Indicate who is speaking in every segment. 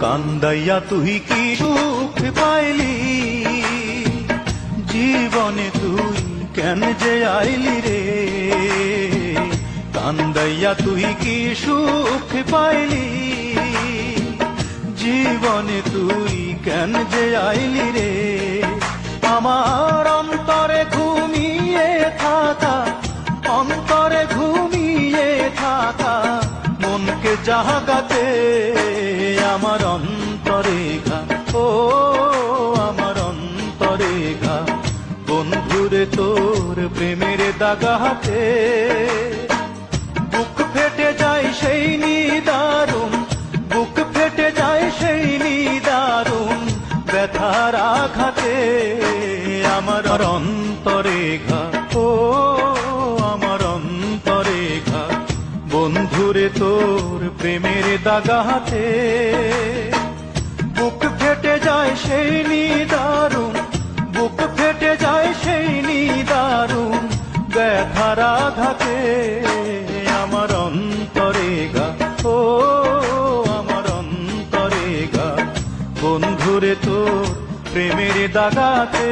Speaker 1: কান্দাইয়া তুই কি সুখ পাইলি? জীবনে তুই কেন যে আইলি রে? কান্দাইয়া তুই কি সুখ পাইলি? জীবনে তুই কেন যে আইলি রে? আমার অন্তরে ঘুমিয়ে থাকা, অন্তরে ঘুমিয়ে থাকা, মনকে জাগাতে আমার অন্তরে ঘা ও আমার অন্তরে ঘা বন্ধুরে, তোর প্রেমের দাগাতে বুক ফেটে যায় সেই নিদারুণ, বুক ফেটে যায় সেই নিদারুণ ব্যথার আঘাতে আমার অন্তরে ঘা ও বন্ধুরে তোর প্রেমের দাগাতে বুক ফেটে যায় সেই নিদারুণ, বুক ফেটে যায় সেই নিদারুণ ব্যথার আঘাতে। আমার অন্তরে গা, ও আমার অন্তরে গা, বন্ধুরে তোর প্রেমের দাগাতে।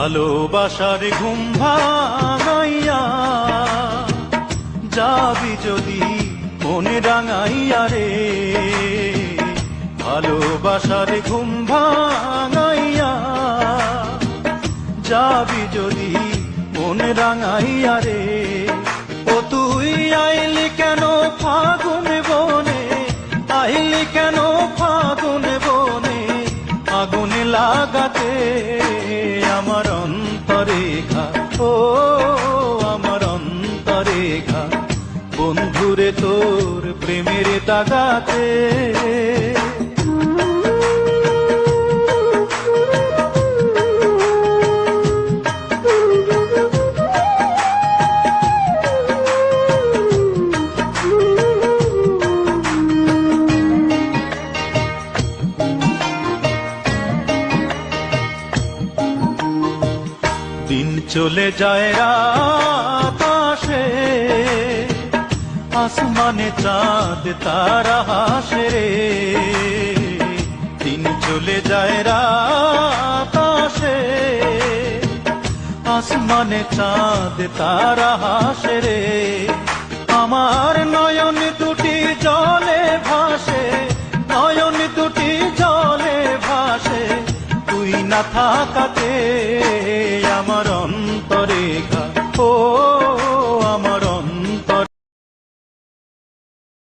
Speaker 1: ভালোবাসার ঘুম ভাঙাইয়া যাবি যদি মনে রাঙাইয়া রে। ভালোবাসার ঘুম ভাঙাইয়া যাবি যদি মনে রাঙাইয়া রে। ও তুই আইলি কেন লাগাতে আমার অন্তরে ঘা ও আমার অন্তরে ঘা বন্ধুরে তোর প্রেমের দাগাতে দিন চলে যায় আসে আসমানে চাঁদ, তারা হাসে দিন চলে যায় আসে আসমানে চাঁদ, তারা হাসে রে। আমার নয়ন দুটি জলে ভাসে, নয়ন দুটি জলে ভাসে, তুই না থাকাতে